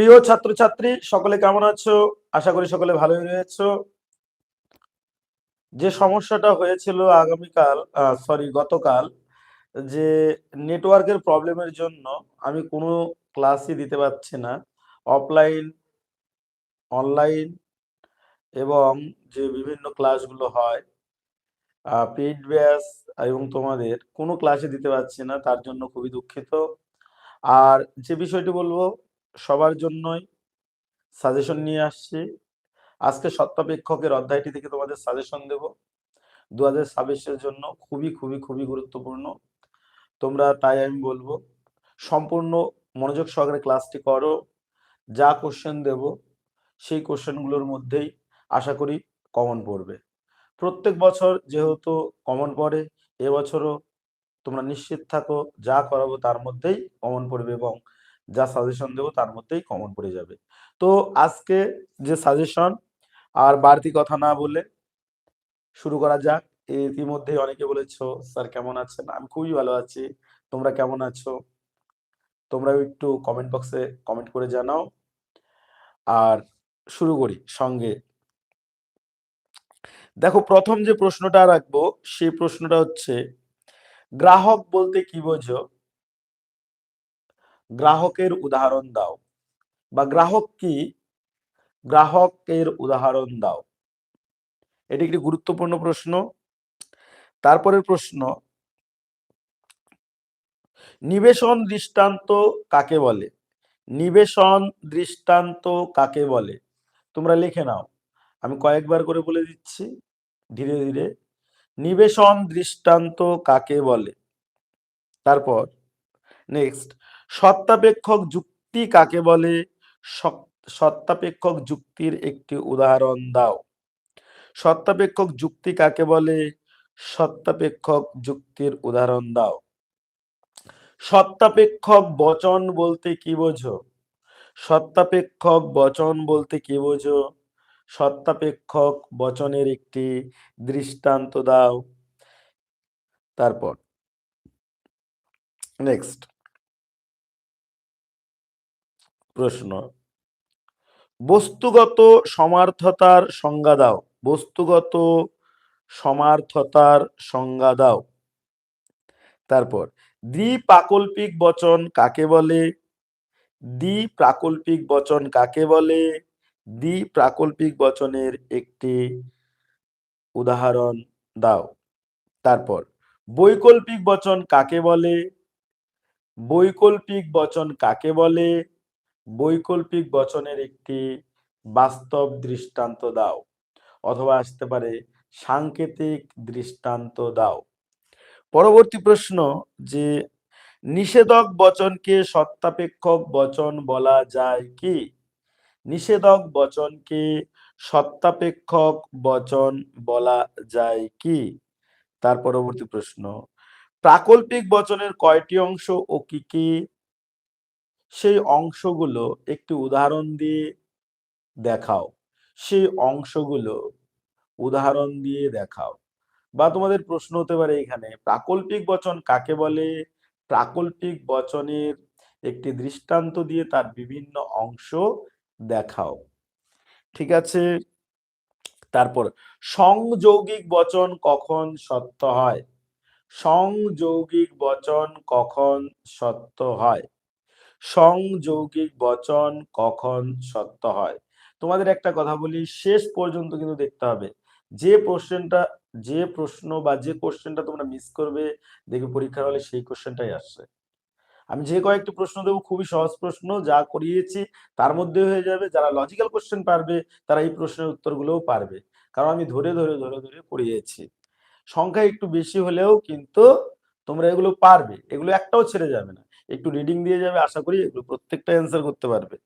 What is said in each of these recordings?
প্রিয় ছাত্রছাত্রী, সকলে কেমন আছো? আশা করি সকলে ভালোই রয়েছো। যে সমস্যাটা হয়েছিল আগামীকাল সরি গতকাল, যে নেটওয়ার্কের প্রবলেমের জন্য আমি কোনো ক্লাসই দিতে পারছি না। অফলাইন অনলাইন এবং যে বিভিন্ন ক্লাসগুলো হয় পেইড ব্যাস এবং তোমাদের, কোনো ক্লাসে দিতে পারছি না, তার জন্য খুবই দুঃখিত। আর যে বিষয়টি বলব সবার জন্যই সাজেশন নিয়ে আসছি। আজকে সত্যাপেক্ষকের অধ্যায়টি থেকে তোমাদের সাজেশন দেব। দু হাজার জন্য খুবই খুবই খুবই গুরুত্বপূর্ণ। তোমরা তাই আমি বলব সম্পূর্ণ মনোযোগ সহকারে ক্লাসটি করো। যা কোশ্চেন দেব সেই কোশ্চেনগুলোর মধ্যেই আশা করি কমন পড়বে। প্রত্যেক বছর যেহেতু কমন পড়ে এবছরও তোমরা নিশ্চিত থাকো যা করাবো তার মধ্যেই কমন পড়বে এবং যা সাজেশন দেবো তার মধ্যেই কমন পড়ে যাবে। তো আজকে যে সাজেশন আর বাড়তি কথা না বলে শুরু করা যাক। ইতিমধ্যেই অনেকে বলেছ, স্যার কেমন আছেন? আমি খুবই ভালো আছি। তোমরা কেমন আছো? তোমরা একটু কমেন্ট বক্সে কমেন্ট করে জানাও। আর শুরু করি সঙ্গে। দেখো, প্রথম যে প্রশ্নটা রাখব, সেই প্রশ্নটা হচ্ছে, গ্রাহক বলতে কি বোঝো? গ্রাহকের উদাহরণ দাও। বা গ্রাহক কি? গ্রাহকের উদাহরণ দাও। এটি একটি গুরুত্বপূর্ণ প্রশ্ন। তারপরের প্রশ্ন, নিবেশন দৃষ্টান্ত কাকে বলে? নিবেশন দৃষ্টান্ত কাকে বলে? তোমরা লিখে নাও। আমি কয়েকবার করে বলে দিচ্ছি, ধীরে ধীরে। নিবেশন দৃষ্টান্ত কাকে বলে? তারপর নেক্সট সত্তাপেক্ষক যুক্তি কাকে বলে? সত্তাপেক্ষক যুক্তির একটি উদাহরণ দাও। সত্তাপেক্ষক যুক্তি কাকে বলে? সত্তাপেক্ষক যুক্তির উদাহরণ দাও। সত্তাপেক্ষক বচন বলতে কি বোঝো? সত্তাপেক্ষক বচন বলতে কি বোঝো? সত্তাপেক্ষক বচনের একটি দৃষ্টান্ত দাও। তারপর নেক্সট প্রশ্ন। বস্তুগত সমার্থতার সংজ্ঞা দাও। বস্তুগত সমার্থতার সংজ্ঞা দাও। তারপর, দ্বিপ্রাকল্পিক বচন কাকে বলে? দ্বিপ্রাকল্পিক বচন কাকে বলে? দ্বিপ্রাকল্পিক বচনের একটি উদাহরণ দাও। তারপর, বৈকল্পিক বচন কাকে বলে? বৈকল্পিক বচন কাকে বলে? বৈকল্পিক বচনের একটি বাস্তব দৃষ্টান্ত দাও, অথবা আসতে পারে সাংকেতিক দৃষ্টান্ত দাও। পরবর্তী প্রশ্ন, যে নিষেধক বচনকে সত্তাপেক্ষক বচন বলা যায় কি? নিষেধক বচনকে সত্তাপেক্ষক বচন বলা যায় কি? তার পরবর্তী প্রশ্ন, প্রাকল্পিক বচনের কয়টি অংশ ও কি কি সেই অংশগুলো একটি উদাহরণ দিয়ে দেখাও। সেই অংশগুলো উদাহরণ দিয়ে দেখাও। বা তোমাদের প্রশ্ন হতে পারে এখানে, প্রাকল্পিক বচন কাকে বলে? প্রাকল্পিক বচনের একটি দৃষ্টান্ত দিয়ে তার বিভিন্ন অংশ দেখাও। ঠিক আছে? তারপর, সংযৌগিক বচন কখন সত্য হয়? সংযৌগিক বচন কখন সত্য হয়? সংযৌগিক বচন কখন সত্য হয়? তোমাদের একটা কথা বলি, শেষ পর্যন্ত কিন্তু দেখতে হবে। যে কোশ্চেনটা যে প্রশ্ন বা যে কোশ্চেনটা তোমরা মিস করবে, দেখবে পরীক্ষার হলে সেই কোশ্চেনটাই আসছে। আমি যে কয়েকটি প্রশ্ন দেবো, খুবই সহজ প্রশ্ন, যা করিয়েছি তার মধ্যে হয়ে যাবে। যারা লজিক্যাল কোশ্চেন পারবে, তারা এই প্রশ্নের উত্তরগুলোও পারবে। কারণ আমি ধরে ধরে ধরে ধরে করিয়েছি। সংখ্যা একটু বেশি হলেও কিন্তু তোমরা এগুলো পারবে। এগুলো একটাও ছেড়ে যাবে না। একটু রিডিং দিয়ে যাবে, আশা করি এগুলো প্রত্যেকটা অ্যান্সার করতে পারবে।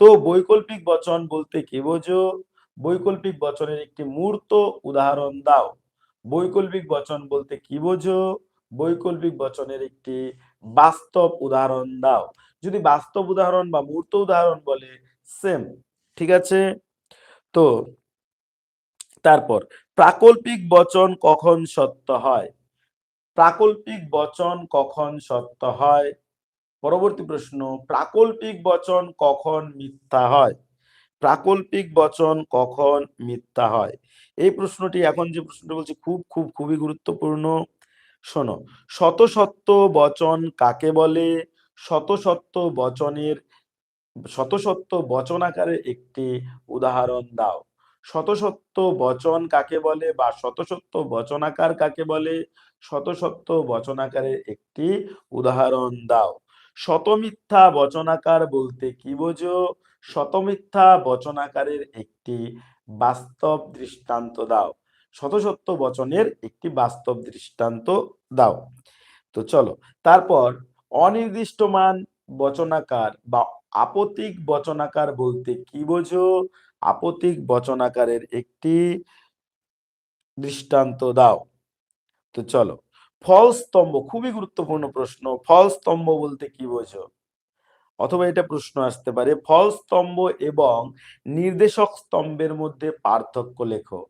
তো বৈকল্পিক বচন বলতে কি বোঝো? বৈকল্পিক বচনের একটি মূর্ত উদাহরণ দাও। বৈকল্পিক বচন বলতে কি বোঝো? বৈকল্পিক বচনের একটি বাস্তব উদাহরণ দাও। যদি বাস্তব উদাহরণ বা মূর্ত উদাহরণ বলে সেম ঠিক আছে? তো তারপর, প্রাকল্পিক বচন কখন সত্য হয়? প্রাকল্পিক বচন কখন সত্য হয়? পরবর্তী প্রশ্ন, প্রাকল্পিক বচন কখন মিথ্যা হয়? প্রাকল্পিক বচন কখন মিথ্যা হয়? এই প্রশ্নটি এখন যে প্রশ্নটি বলছি খুব খুব, খুবই গুরুত্বপূর্ণ। শোনো শত সত্য বচন কাকে বলে? শত সত্য বচনের শত সত্য বচন আকারে একটি উদাহরণ দাও। শত সত্য বচন কাকে বলে বা শত সত্য বচনাকার কাকে বলে? শত সত্য বচনাকারের একটি উদাহরণ দাও। শতমিথ্যা বচনাকার বলতে কি বোঝো? শতমিথ্যা বচনাকারের একটি বাস্তব দৃষ্টান্ত দাও। শতসত্য বচনের একটি বাস্তব দৃষ্টান্ত দাও। তো চলো, তারপর অনির্দিষ্টমান বচনাকার বা আপতিক বচনাকার বলতে কি বোঝো? আপতিক বচনাকারের একটি দৃষ্টান্ত দাও। তো চলো ফল স্তম্ভ খুবই গুরুত্বপূর্ণ প্রশ্ন ফল স্তম্ভ বলতে কি বোঝো? অথবা এটা প্রশ্ন আসতে পারে ফল স্তম্ভ এবং নির্দেশক স্তম্ভের মধ্যে পার্থক্য লেখো।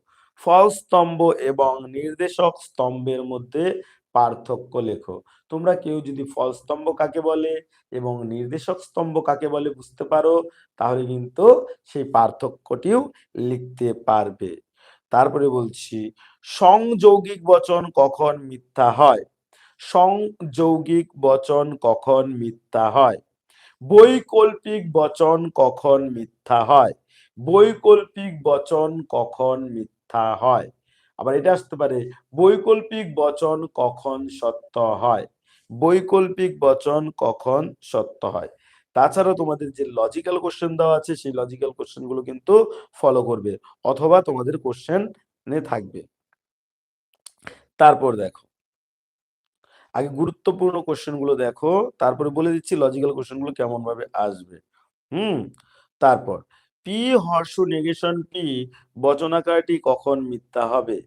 ফল স্তম্ভ এবং নির্দেশক স্তম্ভের মধ্যে পার্থক্য লেখো। তোমরা কেউ যদি ফল স্তম্ভ কাকে বলে এবং নির্দেশক স্তম্ভ কাকে বলে বুঝতে পারো, তাহলে কিন্তু সেই পার্থক্যটিও লিখতে পারবে। তারপরে বলছি সংযৌগিক বচন কখন মিথ্যা হয়? সংযৌগিক বচন কখন মিথ্যা হয়? বৈকল্পিক বচন কখন মিথ্যা হয়? বৈকল্পিক বচন কখন মিথ্যা হয়? আবার এটা আসতে পারে, বৈকল্পিক বচন কখন সত্য হয়? বৈকল্পিক বচন কখন সত্য হয়? তাছাড়া তোমাদের যে লজিক্যাল কোশ্চেন দেওয়া আছে, সেই লজিক্যাল কোশ্চেনগুলো কিন্তু ফলো করবে, অথবা তোমাদের কোশ্চেন থাকবে। তারপর দেখো। আগে গুরুত্বপূর্ণ কোশ্চেনগুলো দেখো, তারপরে বলে দিচ্ছি লজিক্যাল কোশ্চেনগুলো কেমন ভাবে আসবে। হুম? তারপর পি হর্ষু নেগেশন পি বচনাকারটি কখন মিথ্যা হবে?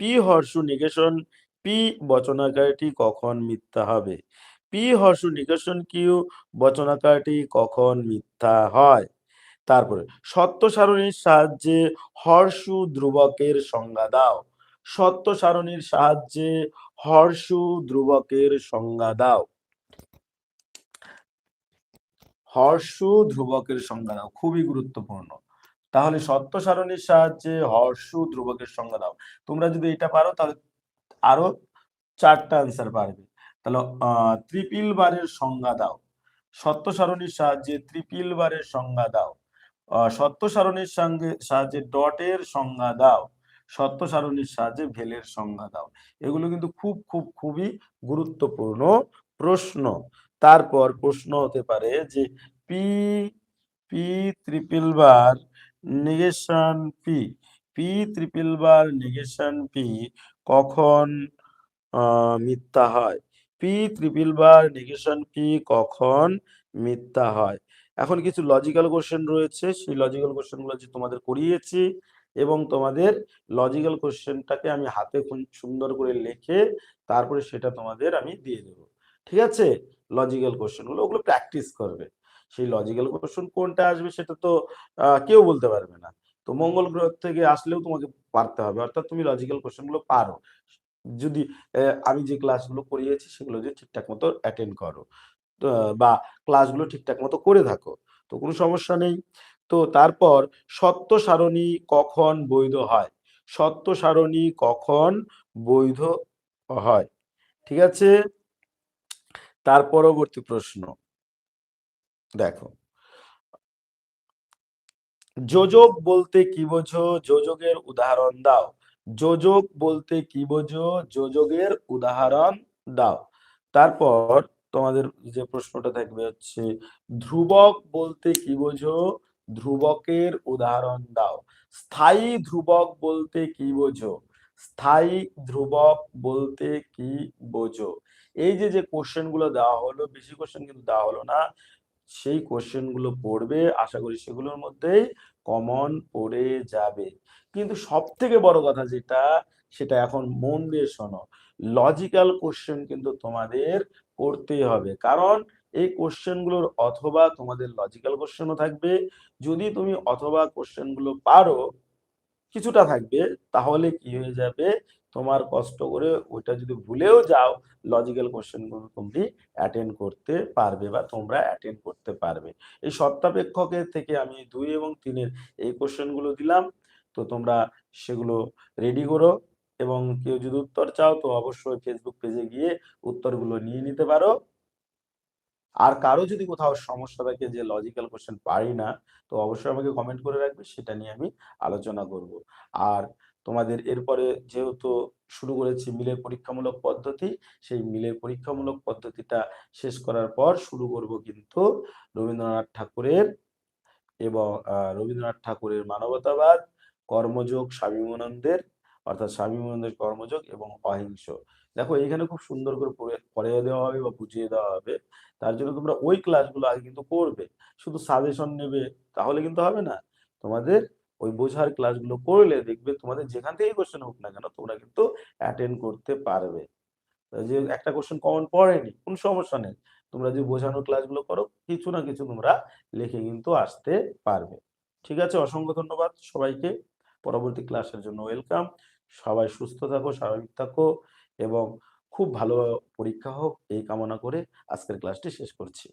পি হর্ষু নেগেশন পি বচনাকারটি কখন মিথ্যা হবে? পি হর্ষু নিগেশন কিউ বচনাকারটি কখন মিথ্যা হয়? তারপরে, সত্য সারণীর সাহায্যে হর্ষু ধ্রুবকের সংজ্ঞা দাও। সত্য সারণীর সাহায্যে হর্ষু ধ্রুবকের সংজ্ঞা দাও। হর্ষু ধ্রুবকের সংজ্ঞা দাও, খুবই গুরুত্বপূর্ণ। তাহলে সত্য সারণীর সাহায্যে হর্ষু ধ্রুবকের সংজ্ঞা দাও। তোমরা যদি এটা পারো, তাহলে আরও চারটা আনসার পারবে। তাহলে ত্রিপিল বারের সংজ্ঞা দাও। সত্য সারণীর সাহায্যে ত্রিপিল বারের সংজ্ঞা দাও। সত্য সারণীর সঙ্গে, সাহায্যে ডটের সংজ্ঞা দাও। সত্য সারণীর সাহায্যে ভেলের সংজ্ঞা দাও। এগুলো কিন্তু খুব খুব, খুবই গুরুত্বপূর্ণ প্রশ্ন। তারপর প্রশ্ন হতে পারে যে P P triple bar negation P P triple bar negation P কখন মিথ্যা হয়? P triple bar negation P কখন মিথ্যা হয়? এখন কিছু লজিক্যাল কোশ্চেন রয়েছে। সেই লজিক্যাল কোশ্চেনগুলো যে তোমাদের করিয়েছি এবং তোমাদের লজিক্যাল কোশ্চেনটাকে আমি হাতে সুন্দর করে লিখে তারপরে সেটা তোমাদের আমি দিয়ে দেব। ঠিক আছে? লজিক্যাল কোশ্চেনগুলো ওগুলো প্র্যাকটিস করবে। সেই লজিক্যাল কোশ্চেন কোনটা আসবে সেটা তো কেউ বলতে পারবে না। তো মঙ্গল গ্রহ থেকে আসলেও তোমাকে পারতে হবে, অর্থাৎ তুমি লজিক্যাল কোশ্চেনগুলো পারো। যদি আমি যে ক্লাসগুলো করিয়েছি সেগুলো যদি ঠিকঠাক মতো অ্যাটেন্ড করো। বা ক্লাসগুলো ঠিকঠাক মতো করে থাকো। তো কোনো সমস্যা নেই। তো তারপর সত্য সারণী কখন বৈধ হয়? সত্য সারণী কখন বৈধ হয়? ঠিক আছে? তার পরবর্তী প্রশ্ন। দেখো। যোজক বলতে কি বোঝো? যোজকের উদাহরণ দাও। যোজক বলতে কি বোঝো? যোজকের উদাহরণ দাও। তারপর তোমাদের যে প্রশ্নটা থাকবে হচ্ছে, ধ্রুবক বলতে কি বোঝো? ধ্রুবকের উদাহরণ দাও। স্থায়ী ধ্রুবক বলতে কি বোঝো? স্থায়ী ধ্রুবক বলতে কি বোঝো? এই যে যে কোশ্চেনগুলো দেওয়া হলো, বেশি কোশ্চেন কিন্তু দেওয়া হলো না, সেই কোশ্চেনগুলো পড়বে, আশা করি সেগুলোর মধ্যেই কমন পড়ে যাবে। কিন্তু সব থেকে বড় কথা যেটা, সেটা এখন মন দিয়ে শোনো। লজিক্যাল কোশ্চেন কিন্তু তোমাদের করতেই হবে। কারণ এই কোশ্চেনগুলোর অথবা তোমাদের লজিক্যাল কোশ্চেনও থাকবে। যদি তুমি অথবা কোশ্চেনগুলো পারো, কিছুটা থাকবে, তাহলে কি হয়ে যাবে? তোমার কষ্ট করে ওইটা যদি ভুলেও যাও লজিক্যাল কোশ্চেনগুলো তুমি অ্যাটেন্ড করতে পারবে বা তোমরা অ্যাটেন্ড করতে পারবে। এই সত্তাপেক্ষকের থেকে আমি দুই এবং তিনের এই কোশ্চেনগুলো দিলাম। তো তোমরা সেগুলো রেডি করো এবং কেউ যদি উত্তর চাও, তো অবশ্যই ফেসবুক পেজে গিয়ে উত্তরগুলো নিয়ে নিতে পারো। আর কারও যদি কোথাও সমস্যা থাকে যে লজিক্যাল কোশ্চেন পারি না, তো অবশ্যই আমাকে কমেন্ট করে রাখবে, সেটা নিয়ে আমি আলোচনা করব। আর তোমাদের এরপরে যেহেতু শুরু করেছি মিলের পরীক্ষামূলক পদ্ধতি, সেই মিলের পরীক্ষামূলক পদ্ধতিটা শেষ করার পর শুরু করব কিন্তু রবীন্দ্রনাথ ঠাকুরের এবং রবীন্দ্রনাথ ঠাকুরের মানবতাবাদ, কর্মযোগ স্বামী বিবেকানন্দের অর্থাৎ স্বামী বিবেকানন্দের কর্মযোগ এবং অহিংস। দেখো, এখানে খুব সুন্দর করে পড়ে- পড়িয়ে দেওয়া হবে বা বুঝিয়ে দেওয়া হবে। তার জন্য তোমরা ওই ক্লাসগুলো আগে কিন্তু করবে শুধু সাজেশন নেবে, তাহলে কিন্তু হবে না। তোমাদের ওই বোঝার ক্লাসগুলো করলে দেখবে তোমাদের যেখান থেকেই কোশ্চেন হোক না কেন, তোমরা কিন্তু অ্যাটেন্ড করতে পারবে। যে একটা কোশ্চেন কমন পড়েনি, কোনো সমস্যা নেই। তোমরা যে বোঝানোর ক্লাসগুলো করো, কিছু না কিছু তোমরা লিখে কিন্তু আসতে পারবে। ঠিক আছে, অসংখ্য ধন্যবাদ সবাইকে। পরবর্তী ক্লাসের জন্য ওয়েলকাম সবাই সুস্থ থাকো, স্বাভাবিক থাকো এবং খুব ভালো পরীক্ষা হোক, এই কামনা করে আজকের ক্লাসটি শেষ করছি।